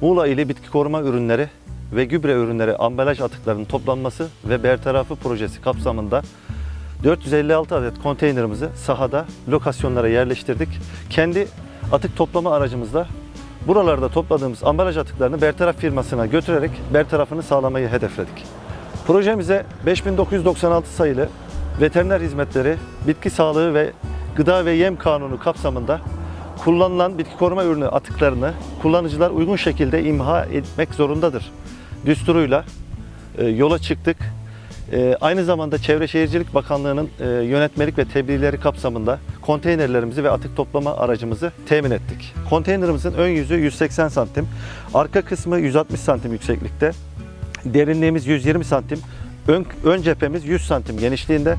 Muğla ili bitki koruma ürünleri ve gübre ürünleri ambalaj atıklarının toplanması ve bertarafı projesi kapsamında 456 adet konteynerimizi sahada lokasyonlara yerleştirdik. Kendi atık toplama aracımızla buralarda topladığımız ambalaj atıklarını bertaraf firmasına götürerek bertarafını sağlamayı hedefledik. Projemize 5996 sayılı veteriner hizmetleri, bitki sağlığı ve gıda ve yem kanunu kapsamında kullanılan bitki koruma ürünü atıklarını kullanıcılar uygun şekilde imha etmek zorundadır. Düsturuyla e, yola çıktık. E, aynı zamanda Çevre Şehircilik Bakanlığı'nın e, yönetmelik ve tebliğleri kapsamında konteynerlerimizi ve atık toplama aracımızı temin ettik. Konteynerimizin ön yüzü 180 santim, arka kısmı 160 santim yükseklikte, derinliğimiz 120 santim, ön, ön cephemiz 100 santim genişliğinde.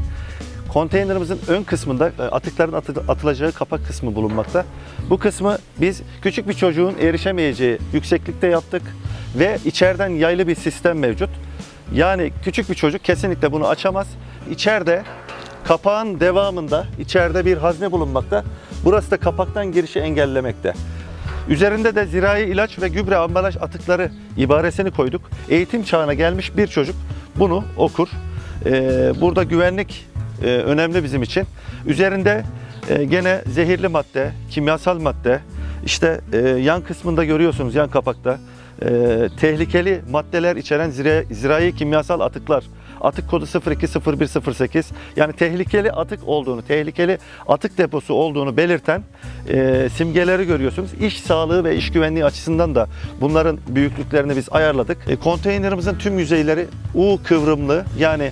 Konteynerimizin ön kısmında e, atıkların atı- atılacağı kapak kısmı bulunmakta. Bu kısmı biz küçük bir çocuğun erişemeyeceği yükseklikte yaptık ve içeriden yaylı bir sistem mevcut. Yani küçük bir çocuk kesinlikle bunu açamaz. İçeride kapağın devamında içeride bir hazne bulunmakta. Burası da kapaktan girişi engellemekte. Üzerinde de zirai ilaç ve gübre ambalaj atıkları ibaresini koyduk. Eğitim çağına gelmiş bir çocuk bunu okur. Ee, burada güvenlik e, önemli bizim için. Üzerinde e, gene zehirli madde, kimyasal madde, işte e, yan kısmında görüyorsunuz yan kapakta e, tehlikeli maddeler içeren zira, zirai kimyasal atıklar. Atık kodu 020108 yani tehlikeli atık olduğunu, tehlikeli atık deposu olduğunu belirten e, simgeleri görüyorsunuz. İş sağlığı ve iş güvenliği açısından da bunların büyüklüklerini biz ayarladık. E, konteynerimizin tüm yüzeyleri U kıvrımlı yani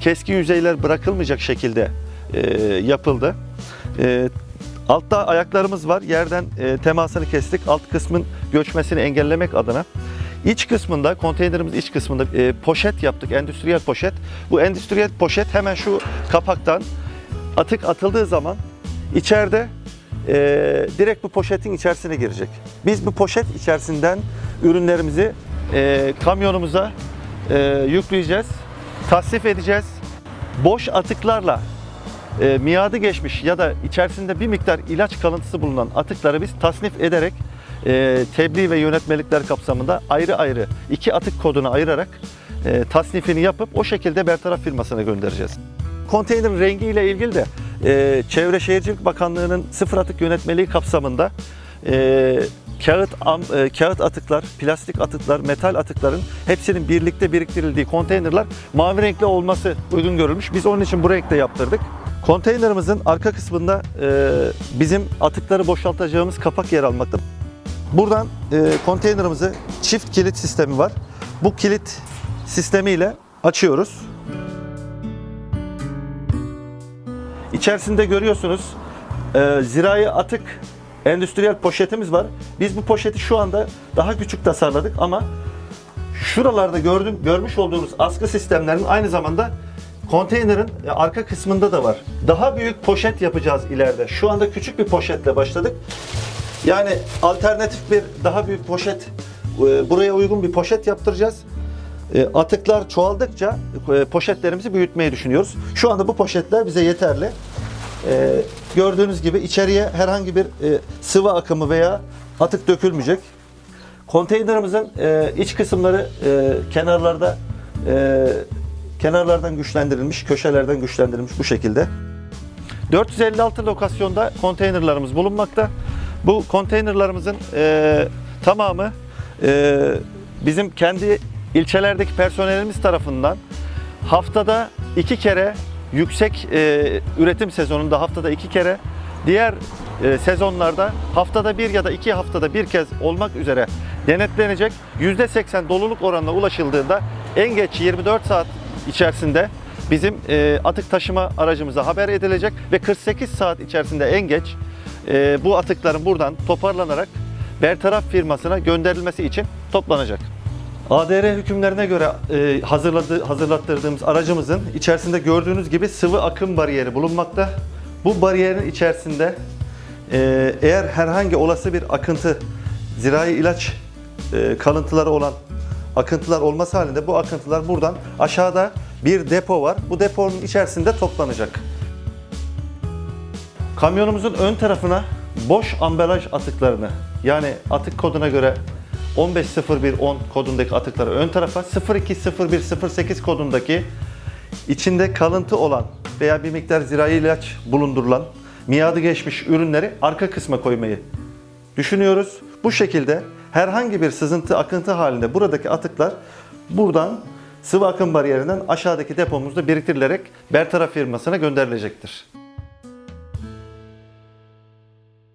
keskin yüzeyler bırakılmayacak şekilde e, yapıldı. E, altta ayaklarımız var. Yerden e, temasını kestik. Alt kısmın göçmesini engellemek adına. İç kısmında, konteynerimiz iç kısmında e, poşet yaptık. Endüstriyel poşet. Bu endüstriyel poşet hemen şu kapaktan atık atıldığı zaman içeride e, direkt bu poşetin içerisine girecek. Biz bu poşet içerisinden ürünlerimizi e, kamyonumuza e, yükleyeceğiz, tasnif edeceğiz. Boş atıklarla e, miadı geçmiş ya da içerisinde bir miktar ilaç kalıntısı bulunan atıkları biz tasnif ederek e, tebliğ ve yönetmelikler kapsamında ayrı ayrı iki atık kodunu ayırarak e, tasnifini yapıp o şekilde bertaraf firmasına göndereceğiz. Konteynerin rengi ile ilgili de e, Çevre Şehircilik Bakanlığı'nın sıfır atık yönetmeliği kapsamında e, kağıt e, kağıt atıklar, plastik atıklar, metal atıkların hepsinin birlikte biriktirildiği konteynerler mavi renkli olması uygun görülmüş. Biz onun için bu renkte yaptırdık. Konteynerimizin arka kısmında bizim atıkları boşaltacağımız kapak yer almakta. Buradan e, konteynerimizi çift kilit sistemi var. Bu kilit sistemiyle açıyoruz. İçerisinde görüyorsunuz e, zirai atık endüstriyel poşetimiz var. Biz bu poşeti şu anda daha küçük tasarladık ama şuralarda gördüm, görmüş olduğunuz askı sistemlerinin aynı zamanda konteynerin e, arka kısmında da var. Daha büyük poşet yapacağız ileride. Şu anda küçük bir poşetle başladık. Yani alternatif bir daha büyük poşet, e, buraya uygun bir poşet yaptıracağız. E, Atıklar çoğaldıkça e, poşetlerimizi büyütmeyi düşünüyoruz. Şu anda bu poşetler bize yeterli. Gördüğünüz gibi içeriye herhangi bir sıvı akımı veya atık dökülmeyecek. Konteynerimizin iç kısımları kenarlarda kenarlardan güçlendirilmiş, köşelerden güçlendirilmiş bu şekilde. 456 lokasyonda konteynerlarımız bulunmakta. Bu konteynerlarımızın e, tamamı e, bizim kendi ilçelerdeki personelimiz tarafından haftada iki kere yüksek e, üretim sezonunda haftada iki kere diğer e, sezonlarda haftada bir ya da iki haftada bir kez olmak üzere denetlenecek %80 doluluk oranına ulaşıldığında en geç 24 saat içerisinde bizim e, atık taşıma aracımıza haber edilecek ve 48 saat içerisinde en geç e, bu atıkların buradan toparlanarak bertaraf firmasına gönderilmesi için toplanacak. ADR hükümlerine göre e, hazırladı, hazırlattırdığımız aracımızın içerisinde gördüğünüz gibi sıvı akım bariyeri bulunmakta. Bu bariyerin içerisinde e, eğer herhangi olası bir akıntı, zirai ilaç e, kalıntıları olan akıntılar olması halinde bu akıntılar buradan aşağıda bir depo var. Bu deponun içerisinde toplanacak. Kamyonumuzun ön tarafına boş ambalaj atıklarını yani atık koduna göre 150110 kodundaki atıkları ön tarafa, 020108 kodundaki içinde kalıntı olan veya bir miktar zirai ilaç bulundurulan miadı geçmiş ürünleri arka kısma koymayı düşünüyoruz. Bu şekilde herhangi bir sızıntı akıntı halinde buradaki atıklar buradan sıvı akım bariyerinden aşağıdaki depomuzda biriktirilerek Bertaraf firmasına gönderilecektir.